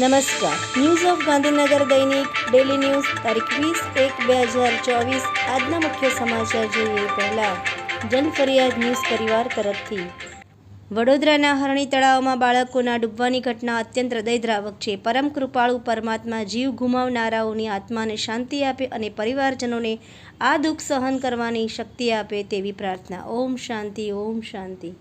નમસ્કાર. News of Gandhinagar દૈનિક daily news તારીખ વીસ એક બે હજાર ચોવીસ, આજના મુખ્ય સમાચાર જોઈએ પહેલા. જન ફરિયાદ ન્યૂઝ પરિવાર તરફથી. વડોદરાના હરણી તળાવમાં બાળકોના ડૂબવાની ઘટના અત્યંત હૃદયદ્રાવક છે. પરમ કૃપાળુ પરમાત્મા જીવ ગુમાવનારાઓની આત્માને શાંતિ આપે અને પરિવારજનોને આ દુઃખ સહન કરવાની શક્તિ આપે તેવી પ્રાર્થના. ઓમ શાંતિ ઓમ શાંતિ.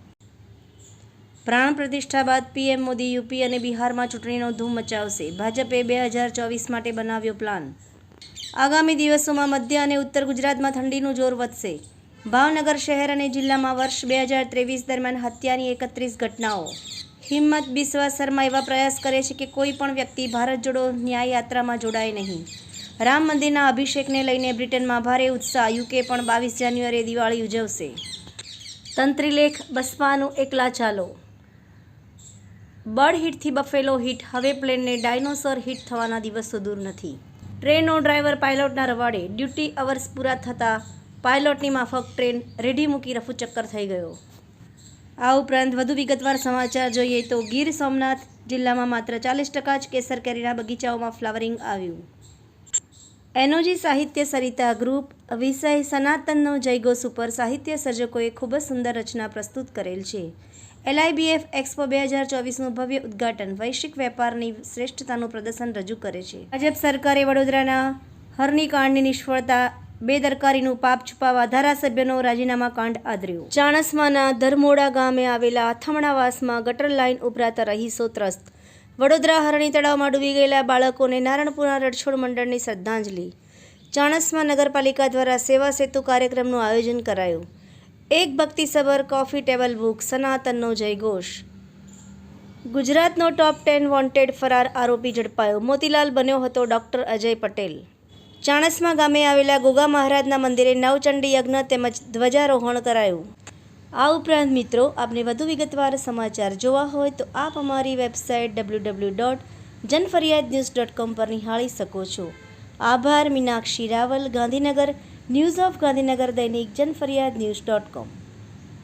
પ્રાણ પ્રતિષ્ઠા બાદ પીએમ મોદી યુપી અને બિહારમાં ચૂંટણીનો ધૂમ મચાવશે. ભાજપે બે હજાર ચોવીસ માટે બનાવ્યો પ્લાન. આગામી દિવસોમાં મધ્ય અને ઉત્તર ગુજરાતમાં ઠંડીનું જોર વધશે. ભાવનગર શહેર અને જિલ્લામાં વર્ષ બે હજાર ત્રેવીસ દરમિયાન હત્યાની એકત્રીસ ઘટનાઓ. હિંમત બિસ્વા શર્મા એવા પ્રયાસ કરે છે કે કોઈ પણ વ્યક્તિ ભારત જોડો ન્યાય યાત્રામાં જોડાય નહીં. રામ મંદિરના અભિષેકને લઈને બ્રિટનમાં ભારે ઉત્સાહ, યુકે પણ બાવીસ જાન્યુઆરીએ દિવાળી ઉજવશે. તંત્રીલેખ બસપાનું એકલા ચાલો. બર્ડ હિટથી બફેલો હિટ હવે પ્લેનને ડાયનોસોર હિટ થવાના દિવસો દૂર નથી. ટ્રેનનો ડ્રાઈવર પાયલોટના રવાડે ડ્યુટી અવર્સ પૂરા થતાં પાયલોટની માફક ટ્રેન રેડી મૂકી રફુ ચક્કર થઈ ગયો. આ ઉપરાંત વધુ વિગતવાર સમાચાર જોઈએ તો ગીર સોમનાથ જિલ્લામાં માત્ર ચાલીસ ટકા જ કેસર કેરીના બગીચાઓમાં ફ્લાવરિંગ આવ્યું. એનોજી સાહિત્ય સરિતા ગ્રુપ વિષય સનાતનનો જયઘોષ ઉપર સાહિત્ય સર્જકોએ ખૂબ જ સુંદર રચના પ્રસ્તુત કરેલ છે. એલઆઈબીએફ એક્સપો બે હજાર ચોવીસનું ભવ્ય ઉદ્ઘાટન વૈશ્વિક વેપારની શ્રેષ્ઠતાનું પ્રદર્શન રજૂ કરે છે. ભાજપ સરકારે વડોદરાના હરણીકાંડની નિષ્ફળતા, બેદરકારીનું પાપ છુપાવવા ધારાસભ્યનો રાજીનામા કાંડ આદર્યો. ચાણસમાના ધરમોડા ગામે આવેલા અથમણાવાસમાં ગટર લાઇન ઉભરાતા રહીશો ત્રસ્ત. વડોદરા હરણી તળાવમાં ડૂબી ગયેલા બાળકોને નારણપુરા રણછોડ મંડળની શ્રદ્ધાંજલિ. ચાણસ્મા નગરપાલિકા દ્વારા સેવા સેતુ કાર્યક્રમનું આયોજન કરાયું. એક ભક્તિસભર કોફી ટેબલ બુક, સનાતનનો જયઘોષ. ગુજરાતનો ટોપ ટેન વોન્ટેડ ફરાર આરોપી ઝડપાયો. મોતીલાલ બન્યો હતો ડૉક્ટર અજય પટેલ. ચાણસ્મા ગામે આવેલા ગોગા મહારાજના મંદિરે નવચંડી યજ્ઞ તેમજ ધ્વજારોહણ કરાયું. આ ઉપરાંત મિત્રો, આપને વધુ વિગતવાર સમાચાર જોવા હોય તો આપ અમારી website W W dot Janfariyad news dot com પર નિહાળી શકો છો. આભાર મીનાક્ષી રાવલ ગાંધીનગર ન્યૂઝ ઓફ ગાંધીનગર દૈનિક જનફરિયાદ ન્યૂઝ ડોટ કોમ.